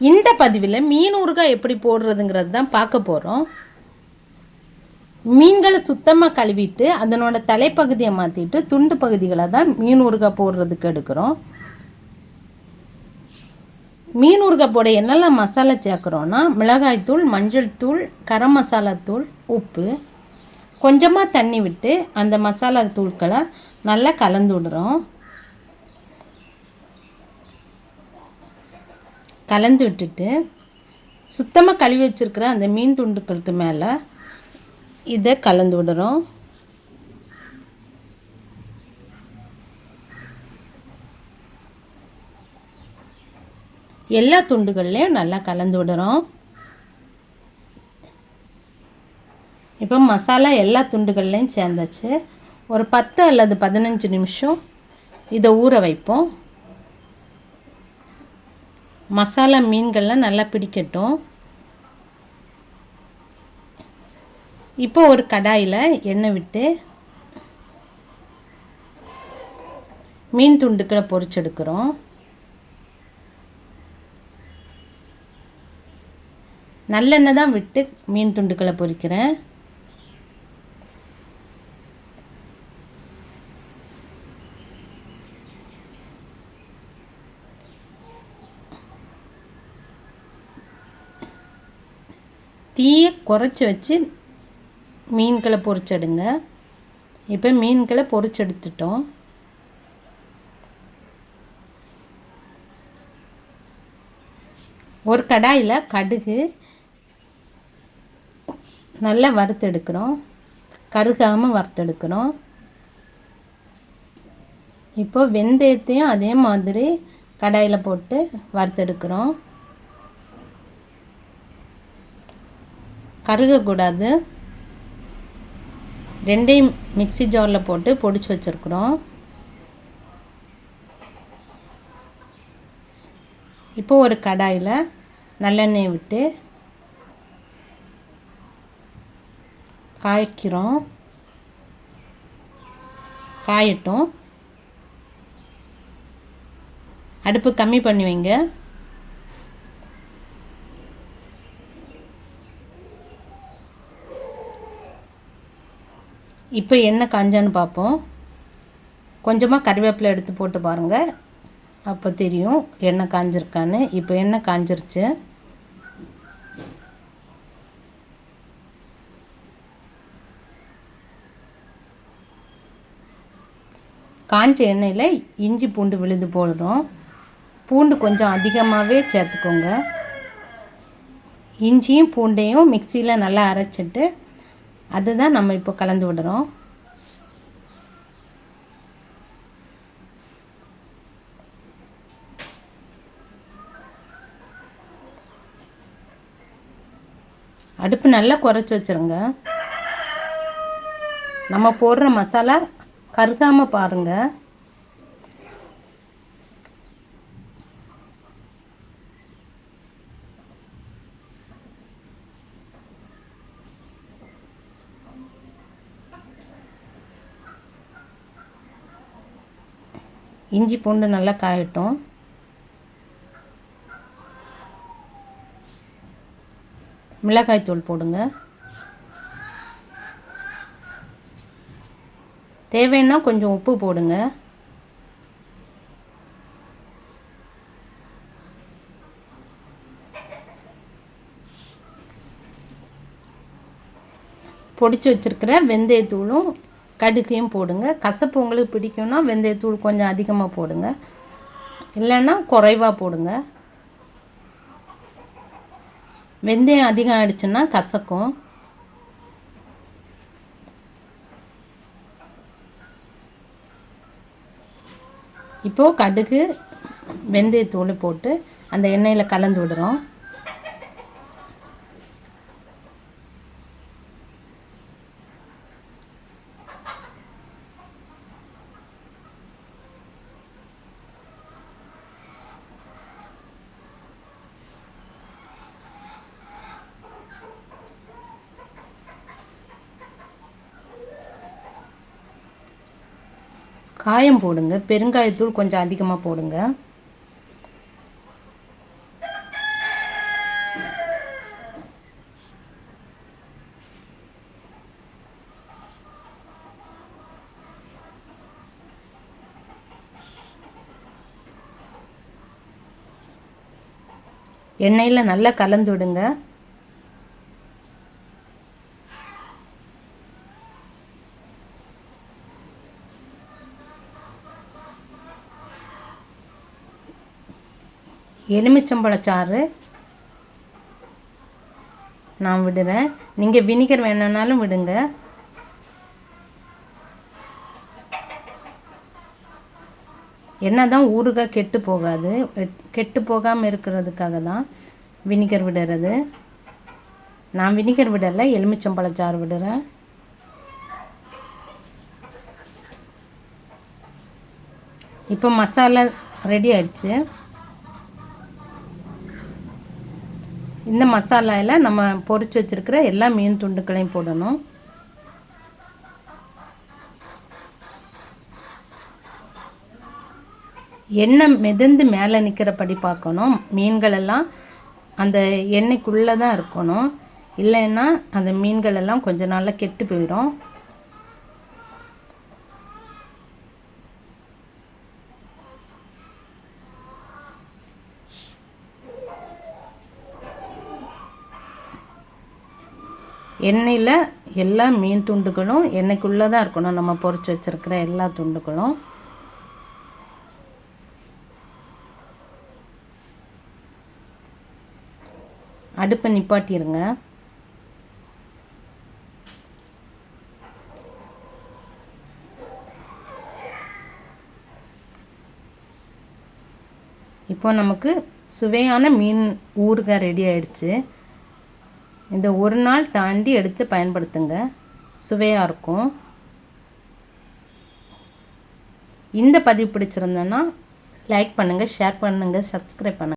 இந்த பதிவில் மீன் ஊறுகாய் எப்படி போடுறதுங்கிறது தான் பார்க்க போகிறோம் மீன்களை சுத்தமாக கழுவிட்டு அதனோட தலைப்பகுதியை மாற்றிட்டு துண்டு பகுதிகளை தான் மீன் ஊறுகாய் போடுறதுக்கு எடுக்கிறோம். மீன் ஊறுகாய் போட என்னெல்லாம் மசாலா சேர்க்குறோன்னா மிளகாய்த்தூள் மஞ்சள் தூள் கரம் மசாலா தூள் உப்பு. கொஞ்சமாக தண்ணி விட்டு அந்த மசாலா தூள்களை நல்லா கலந்து விடுறோம். கலந்து விட்டுட்டு சுத்தமாக கழுவி வச்சுருக்கிற அந்த மீன் துண்டுகளுக்கு மேலே இதை கலந்து விடுறோம். எல்லா துண்டுகள்லையும் நல்லா கலந்து விடுறோம். இப்போ மசாலா எல்லா துண்டுகள்லையும் சேர்ந்தாச்சு. ஒரு பத்து அல்லது பதினஞ்சு நிமிஷம் இதை ஊற வைப்போம். மசாலா மீன்கள்லாம் நல்லா பிடிக்கட்டும். இப்போ ஒரு கடாயில் எண்ணெய் விட்டு மீன் துண்டுக்களை பொறிச்செடுக்கிறோம் நல்லெண்ணெய் தான் விட்டு மீன் துண்டுக்களை பொரிக்கிறேன். தீயை குறைச்சி வச்சு மீன்களை பொறிச்செடுங்க. இப்போ மீன்களை பொரிச்செடுத்துட்டோம் ஒரு கடாயில் கடுகு நல்லா வறுத்தெடுக்கிறோம். கருகாமல் வறுத்தெடுக்கிறோம். இப்போ வெந்தயத்தையும் அதே மாதிரி கடாயில் போட்டு வறுத்தெடுக்கிறோம். கருகக்கூடாது. ரெண்டையும் மிக்ஸி ஜாரில் போட்டு பொடிச்சு வச்சுருக்குறோம். இப்போ ஒரு கடாயில் நல்லெண்ணெய் விட்டு காய்க்கிறோம். காயட்டும். அடுப்பு கம்மி பண்ணி வைங்க. இப்போ எண்ணெய் காஞ்சான்னு பார்ப்போம் கொஞ்சமாக கறிவேப்பிலை எடுத்து போட்டு பாருங்கள் அப்போ தெரியும் எண்ணெய் காஞ்சிருக்கான்னு. இப்போ எண்ணெய் காஞ்சிருச்சு? காஞ்ச எண்ணெயில் இஞ்சி பூண்டு விழுது போடுறோம் பூண்டு கொஞ்சம் அதிகமாகவே சேர்த்துக்கோங்க. இஞ்சியும் பூண்டையும் மிக்சியில் நல்லா அரைச்சிட்டு அதுதான் நம்ம இப்போ கலந்து விடுறோம். அடுப்பு நல்லா குறைச்சி வச்சுருங்க. நம்ம போடுற மசாலா கருகாமல் பாருங்கள் இஞ்சி பூண்டு நல்லா காயட்டும். மிளகாய் தூள் போடுங்க. தேவைன்னா கொஞ்சம் உப்பு போடுங்க. பொடிச்சு வச்சுருக்கிற வெந்தயத்தூளும் கடுகையும் போடுங்க. கசப்பு உங்களுக்கு பிடிக்கும்னா வெந்தயத்தூள் கொஞ்சம் அதிகமாக போடுங்க. இல்லைன்னா குறைவாக போடுங்க. வெந்தயம் அதிகம் ஆயிடுச்சுன்னா கசக்கும். இப்போது கடுகு வெந்தயத்தூள் போட்டு அந்த எண்ணெயில் கலந்து விடுறோம். காயம் போடுங்க. பெருங்காயத்தூள் கொஞ்சம் அதிகமாக போடுங்க. எண்ணெயில் நல்லா கலந்து விடுங்க. எலுமிச்சம்பழச்சாறு. நான் விடுறேன். நீங்கள் வினிகர் வேணும்னாலும் விடுங்க. என்ன தான் ஊறுகாய் கெட்டு போகாது. கெட்டு போகாமல் இருக்கிறதுக்காக தான் வினிகர் விடுறது. நான் வினிகர் விடலை எலுமிச்சம்பழச்சாறு விடுறேன். இப்போ மசாலா ரெடி ஆயிடுச்சு. இந்த மசாலாவில் நம்ம பொரிச்சு வச்சுருக்கிற எல்லா மீன் துண்டுகளையும் போடணும். எண்ணெய் மிதந்து மேலே நிற்கிறபடி பார்க்கணும். மீன்கள் எல்லாம் அந்த எண்ணெய்க்குள்ளே தான் இருக்கணும். இல்லைன்னா அந்த மீன்கள் எல்லாம் கொஞ்ச நாளில் கெட்டு போயிடும் எண்ணெயில் எல்லா மீன் துண்டுகளும் எண்ணெய்க்குள்ளே தான் இருக்கணும். நம்ம பொறிச்சு வச்சுருக்கிற எல்லா துண்டுகளும். அடுப்பை நிப்பாட்டிடுங்க இப்போ நமக்கு சுவையான மீன் ஊறுகாய் ரெடி ஆயிடுச்சு. இந்த ஒரு நாள் தாண்டி எடுத்து பயன்படுத்துங்க. சுவையாக இருக்கும். இந்த பதிவு பிடிச்சிருந்தேன்னா லைக் பண்ணுங்கள் ஷேர் பண்ணுங்கள் சப்ஸ்கிரைப் பண்ணுங்கள்